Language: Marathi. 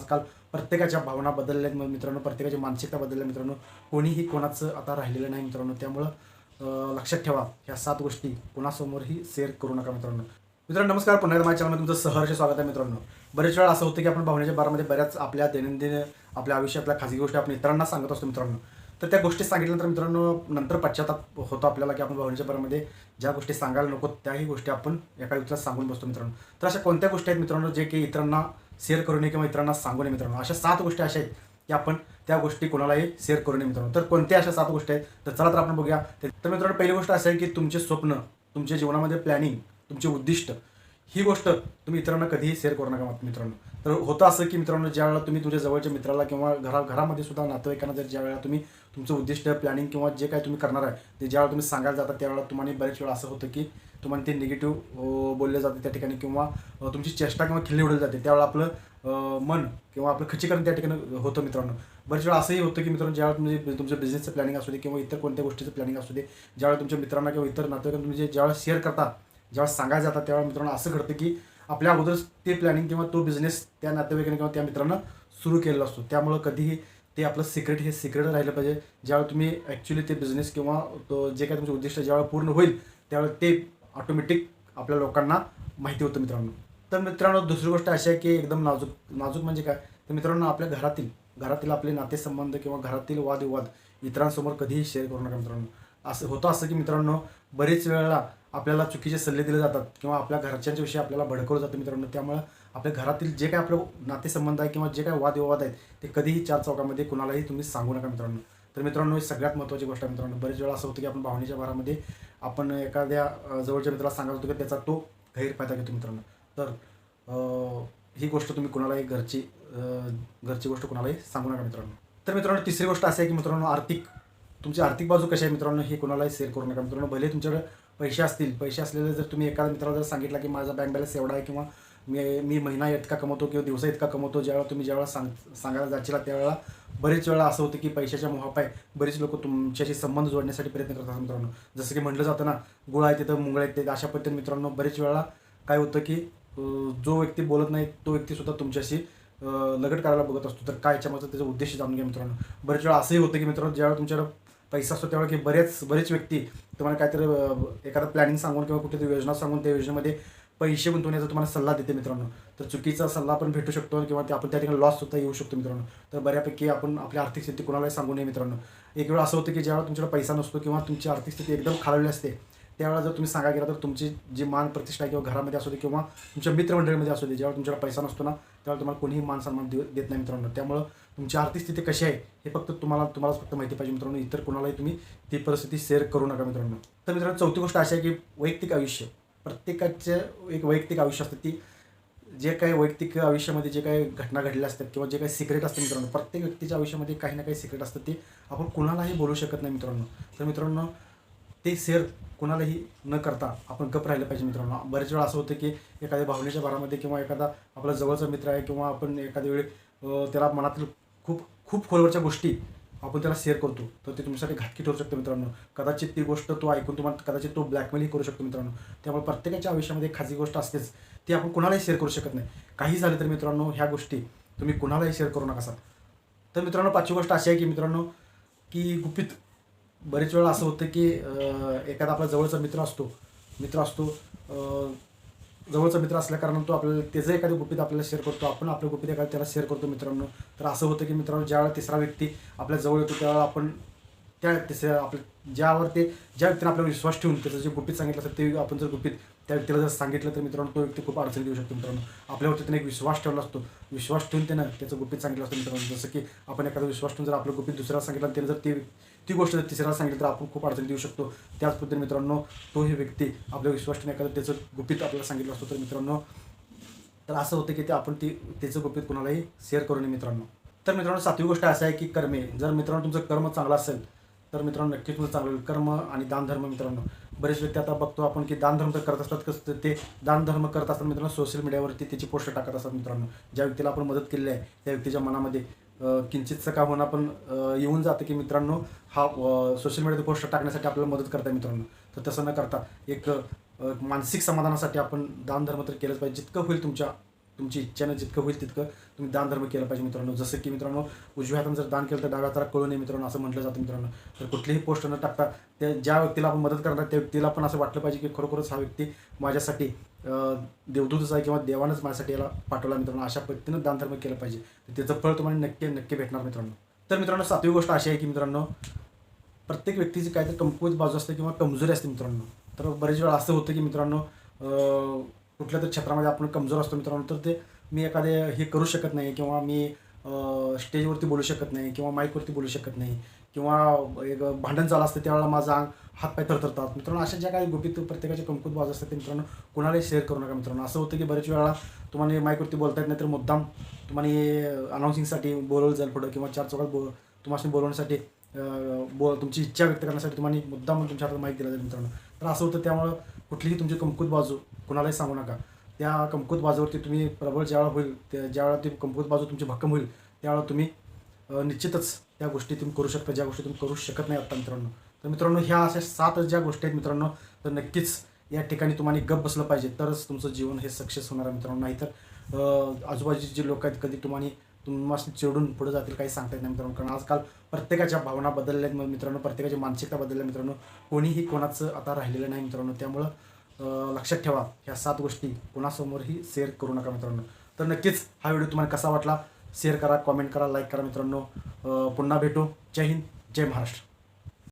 आजकाल प्रत्येकाच्या भावना बदलल्या आहेत मित्रांनो प्रत्येकाची मानसिकता बदलल्या. मित्रांनो कोणीही कोणाचं आता राहिलेलं नाही मित्रांनो. त्यामुळं लक्षात ठेवा ह्या सात गोष्टी कोणासमोरही शेअर करू नका मित्रांनो. मित्रांनो नमस्कार. पुन्हा एकदा माझ्या चॅनलमध्ये तुमचं सहर्ष स्वागत आहे मित्रांनो. बरेच वेळा असं होतं की आपण भावनेच्या बारामध्ये बऱ्याच आपल्या दैनंदिन आपल्या आयुष्यातल्या खाजगी गोष्टी आपण इतरांना सांगत असतो मित्रांनो. तर त्या गोष्टी सांगितल्यानंतर मित्रांनो नंतर पश्चाताप होतो आपल्याला की आपण भावनेच्या बारामध्ये ज्या गोष्टी सांगायला नको त्याही गोष्टी आपण एका व्यक्तीला सांगून बसतो मित्रांनो. तर अशा कोणत्या गोष्टी आहेत मित्रांनो जे की इतरांना शेअर करू नये किंवा इतरांना सांगू नये मित्रांनो? अशा सात गोष्टी अशा आहेत की आपण त्या गोष्टी कोणालाही शेअर करू नये मित्रांनो. तर कोणत्या अशा सात गोष्टी आहेत? तर चला तर आपण बघूया. तर मित्रांनो पहिली गोष्ट अशी आहे की तुमचे स्वप्न तुमच्या जीवनामध्ये प्लॅनिंग तुमचे उद्दिष्ट ही गोष्ट तुम्ही इतरांना कधीही शेअर करू नका मित्रांनो. तर होतं असं की मित्रांनो ज्या वेळेला तुम्ही तुमच्या जवळच्या मित्राला किंवा घरा घरामध्ये सुद्धा नातेवाईकांना जर ज्या वेळेला तुम्ही तुमचं उद्दिष्ट प्लॅनिंग किंवा जे काय तुम्ही करणार आहे ते ज्यावेळेला तुम्ही सांगायला जाता त्यावेळेला तुम्हाला बरेच वेळा असं होतं की तुम्हाला ते निगेटिव्ह बोलले जाते त्या ठिकाणी किंवा तुमची चेष्टा किंवा खिल्ली उडली जाते. त्यावेळेला आपलं मन किंवा आपलं खच्चीकरण त्या ठिकाणी होतं मित्रांनो. बरेच वेळा असंही होतं की मित्रांनो ज्यावेळेला तुम्ही तुमचं बिझनेसचं प्लॅनिंग असू दे किंवा इतर कोणत्या गोष्टीचं प्लॅनिंग असू दे ज्यावेळेला तुमच्या मित्रांना किंवा इतर नातेवाईकांना तुम्ही जे ज्यावेळेला शेअर करता ज्यावेळेस सांगायला जातात तेव्हा मित्रांनो असं घडतं की आपल्या अगोदरच ते प्लॅनिंग किंवा तो बिझनेस त्या नातेवाईकांनी किंवा त्या मित्रांनं सुरू केलेला असतो. त्यामुळं कधीही ते आपलं सिक्रेट हे सिक्रेट राहिलं पाहिजे. ज्यावेळेला तुम्ही ॲक्च्युली ते बिझनेस किंवा तो जे काही तुमचं उद्दिष्ट ज्यावेळेला पूर्ण होईल त्यावेळेला ते ऑटोमॅटिक आपल्या लोकांना माहिती होतं मित्रांनो. तर मित्रांनो दुसरी गोष्ट अशी आहे की एकदम नाजूक नाजूक म्हणजे काय? तर मित्रांनो आपल्या घरातील घरातील आपले नातेसंबंध किंवा घरातील वादविवाद इतरांसमोर कधीही शेअर करू नका मित्रांनो. असं होतं असं की मित्रांनो बरेच वेळेला आपल्याला चुकीचे सल्ले दिले जातात किंवा आपल्या घरच्यांच्या विषयी आपल्याला भडकवलं जातं मित्रांनो. त्यामुळं आपल्या घरातील जे काय आपलं नातेसंबंध आहे किंवा जे काय वादविवाद आहेत ते कधीही चार चौकामध्ये कुणालाही तुम्ही सांगू नका मित्रांनो. तर मित्रांनो ही सगळ्यात महत्त्वाची गोष्ट आहे मित्रांनो. बरेच वेळा असं होतं की आपण भावनेच्या भारामध्ये आपण एखाद्या जवळच्या मित्राला सांगत होतो की त्याचा तो गैरफायदा घेतो मित्रांनो. तर ही गोष्ट तुम्ही कुणालाही घरची घरची गोष्ट कुणालाही सांगू नका मित्रांनो. तर मित्रांनो तिसरी गोष्ट अशी आहे की मित्रांनो आर्थिक तुमची आर्थिक बाजू कशी आहे मित्रांनो हे कोणालाही शेअर करू नका मित्रांनो. भले तुमच्याकडे पैसे असतील पैसे असलेले जर तुम्ही एखाद्या मित्राला जर सांगितलं की माझा बँक बॅलन्स एवढा आहे किंवा मी मी महिना इतका कमवतो किंवा दिवसा इतका कमवतो ज्यावेळेला तुम्ही ज्यावेळेला सांग सांगायला जाशील त्यावेळेला बरेच वेळा असं होतं की पैशाच्या मोहापाय बरेच लोक तुमच्याशी संबंध जोडण्यासाठी प्रयत्न करतात मित्रांनो. जसं की म्हटलं जातं ना गुळ आहे तिथं मुंगळ आहेत ते अशा पद्धतीने मित्रांनो बरेच वेळा काय होतं की जो व्यक्ती बोलत नाही तो व्यक्ती सुद्धा तुमच्याशी लगट करायला बघत असतो. तर काय याच्यामागचं त्याचा उद्देश जाणून घ्या मित्रांनो. बरेच वेळा असंही होतं की मित्रांनो ज्यावेळेला तुमच्याकडे पैसा असतो त्यामुळे की बरेच बरेच व्यक्ती तुम्हाला काहीतरी अं, एखादं प्लॅनिंग सांगून किंवा कुठेतरी योजना सांगून त्या योजनेमध्ये पैसे गुंतवण्याचा तुम्हाला सल्ला देते मित्रांनो. तर चुकीचा सल्ला पण भेटू शकतो किंवा ते आपण त्या ठिकाणी लॉस सुद्धा येऊ शकतो मित्रांनो. तर बऱ्यापैकी आपण आपली आर्थिक स्थिती कोणालाही सांगू नये मित्रांनो. एक वेळ असं होतं की ज्यावेळेला तुमच्याकडे पैसा नसतो किंवा तुमची आर्थिक स्थिती एकदम खालवली असते त्यावेळेला जर तुम्ही सांगायला गेला तर तुमची जी मान प्रतिष्ठा किंवा घरामध्ये असू दे किंवा तुमच्या मित्रमंडळीमध्ये असू दे ज्यावेळेला तुमच्याकडे पैसा नसतो ना त्यावेळेला तुम्हाला कोणीही मान सन्मान देत नाही मित्रांनो. त्यामुळं तुमची आर्थिक स्थिती कशी आहे हे फक्त तुम्हाला तुम्हालाच फक्त माहिती पाहिजे मित्रांनो. इतर कोणालाही तुम्ही ती परिस्थिती शेअर करू नका मित्रांनो. तर मित्रांनो चौथी गोष्ट अशी आहे की वैयक्तिक आयुष्य. प्रत्येकाचं एक वैयक्तिक आयुष्य असतं. ती जे काही वैयक्तिक आयुष्यामध्ये जे काही घटना घडलेल्या असतात किंवा जे काही सिक्रेट असतं मित्रांनो प्रत्येक व्यक्तीच्या आयुष्यामध्ये काही ना काही सिक्रेट असतं. ते आपण कुणालाही बोलू शकत नाही मित्रांनो. तर मित्रांनो ते शेअर कुणालाही न करता आपण गप राहिलं पाहिजे मित्रांनो. बरेच वेळा असं होतं की एखाद्या भावनेच्या भरामध्ये किंवा एखादा आपला जवळचा मित्र आहे किंवा आपण एखाद्या वेळी त्याला मनातील खूप खूप खोलवरच्या गोष्टी आपण त्याला शेअर करतो. तर ते तुमच्यासाठी घातकी ठरू शकतं मित्रांनो. कदाचित ती गोष्ट तो ऐकून तुम्हाला कदाचित तो ब्लॅकमेलही करू शकतो मित्रांनो. त्यामुळे प्रत्येकाच्या आयुष्यामध्ये खाजगी गोष्ट असतेच. ती आपण कुणालाही शेअर करू शकत नाही. काही झालं तर मित्रांनो ह्या गोष्टी तुम्ही कुणालाही शेअर करू नका तर मित्रांनो पाचवी गोष्ट अशी आहे की मित्रांनो की गुपित. बरेच वेळा असं होतं की एखादा आपला जवळचा मित्र असतो. मित्र असतो जवळचा मित्र असल्या कारण तो आपल्याला त्याचं एखादं गुपित आपल्याला शेअर करतो. आपण आपलं गुपित एखादं त्याला शेअर करतो मित्रांनो. तर असं होतं की मित्रांनो ज्यावेळेला तिसरा व्यक्ती आपल्या जवळ येतो त्यावेळेला आपण त्या तिसऱ्या आपल्या ज्यावर ते ज्या व्यक्तीने आपल्याला विश्वास ठेवून त्याचं जे गुपित सांगितलं असेल ते आपण जर गुपित त्या व्यक्तीला जर सांगितलं तर मित्रांनो तो व्यक्ती खूप अडचणी देऊ शकतो मित्रांनो. आपल्यावरती त्याने एक विश्वास ठेवला असतो. विश्वास ठेवून त्यानं त्याचं गुपित सांगितलं असतं मित्रांनो. जसं की आपण एखादा विश्वास ठेवून जर आपलं गुपित दुसऱ्याला सांगितलं त्याने जर ते ती गोष्ट जर तिसऱ्याला सांगितली तर आपण खूप अडचणी देऊ शकतो. त्याच पद्धतीने मित्रांनो तो ही व्यक्ती आपल्या विश्वास एखादं त्याचं गुपित आपल्याला सांगितलं असतं तर मित्रांनो तर असं होतं की ते आपण ती त्याचं गुपित कोणालाही शेअर करू नये मित्रांनो. तर मित्रांनो सातवी गोष्ट असं आहे की कर्मे. जर मित्रांनो तुमचं कर्म चांगलं असेल तर मित्रांनो नक्कीच तुमचं चांगलं होईल. कर्म आणि दानधर्म मित्रांनो. बरेच व्यक्ती आता बघतो आपण की दानधर्म तर करत असतात कसं ते दानधर्म करत असतात मित्रांनो सोशल मीडियावरती त्याची पोस्ट टाकत असतात मित्रांनो. ज्या व्यक्तीला आपण मदत केलेली आहे त्या व्यक्तीच्या मनामध्ये किंचितचं का होणं पण येऊन जातं की मित्रांनो हा सोशल मीडियात पोस्ट टाकण्यासाठी आपल्याला मदत करताय मित्रांनो. तर तसं न करता एक मानसिक समाधानासाठी आपण दानधर्म तर केलंच पाहिजे. जितकं होईल तुमच्या तुमची इच्छेनं जितकं होईल तितकं तुम्ही दानधर्म केलं पाहिजे मित्रांनो. जसं की मित्रांनो उजव्या हातानं जर दान केलं तर डाव्या हाताला कळू नये मित्रांनो असं म्हटलं जातं मित्रांनो. तर कुठलीही पोस्ट न टाकता त्या ज्या व्यक्तीला आपण मदत करणार त्या व्यक्तीला पण असं वाटलं पाहिजे की खरोखरच हा व्यक्ती माझ्यासाठी देवदूतच आहे किंवा देवानंच माझ्यासाठी याला पाठवला मित्रांनो. अशा पद्धतीनं दानधर्म केलं पाहिजे. तर त्याचं फळ तुम्हाला नक्की नक्की भेटणार मित्रांनो. तर मित्रांनो सातवी गोष्ट अशी आहे की मित्रांनो प्रत्येक व्यक्तीची काहीतरी कमकुवत बाजू असते किंवा कमजोरी असते मित्रांनो. तर बरेच वेळा असं होतं की मित्रांनो कुठल्या तरी क्षेत्रामध्ये आपण कमजोर असतो मित्रांनो तर ते मी एखादे हे करू शकत नाही किंवा मी स्टेजवरती बोलू शकत नाही किंवा माईकवरती बोलू शकत नाही किंवा एक भांडण झालं असतं त्यावेळेला माझा अंग हातपाय थरथरतात. मित्रांनो अशा ज्या काही गोष्टी प्रत्येकाचे कमकुत बाजू असतात ते मित्रांनो कुणालाही शेअर करू नका मित्रांनो. असं होतं की बरेच वेळा तुम्हाला माईकवरती बोलता येत नाही तर मुद्दाम तुम्हाला अनाऊन्सिंगसाठी बोलवलं जाईल पुढं किंवा चार चौकात बोल तुम्हाला बोलवण्यासाठी बोल तुमची इच्छा व्यक्त करण्यासाठी तुम्हाला मुद्दाम तुमच्या हातात माहीत दिला जाईल मित्रांनो. तर असं होतं त्यामुळं कुठलीही तुमची कमकुत बाजू कुणालाही सांगू नका. त्या कमकुत बाजूवरती तुम्ही प्रबळ ज्यावेळा होईल त्या ज्यावेळा ती कमकुत बाजू तुमची भक्कम होईल त्यावेळा तुम्ही निश्चितच त्या गोष्टी तुम्ही करू शकता. ज्या गोष्टी तुम्ही करू शकत नाही आत्ता मित्रांनो. तर मित्रांनो ह्या अशा सात ज्या गोष्टी आहेत मित्रांनो तर नक्कीच या ठिकाणी तुम्हाला गप बसलं पाहिजे. तरच तुमचं जीवन हे सक्सेस होणार आहे मित्रांनो. नाहीतर आजूबाजूचे जे लोक आहेत कधी तुम्हाला तुम्हाला चिडून पुढे जातील काही सांगता येत नाही मित्रांनो. कारण आजकाल प्रत्येकाच्या भावना बदलल्या आहेत मित्रांनो प्रत्येकाची मानसिकता बदलल्या मित्रांनो. कोणीही कोणाचं आता राहिलेलं नाही मित्रांनो. त्यामुळं लक्षात ठेवा ह्या सात गोष्टी कोणासमोरही शेअर करू नका मित्रांनो. तर नक्कीच हा व्हिडिओ तुम्हाला कसा वाटला? शेअर करा कॉमेंट करा लाईक करा मित्रांनो. पुन्हा भेटू. जय हिंद जय महाराष्ट्र.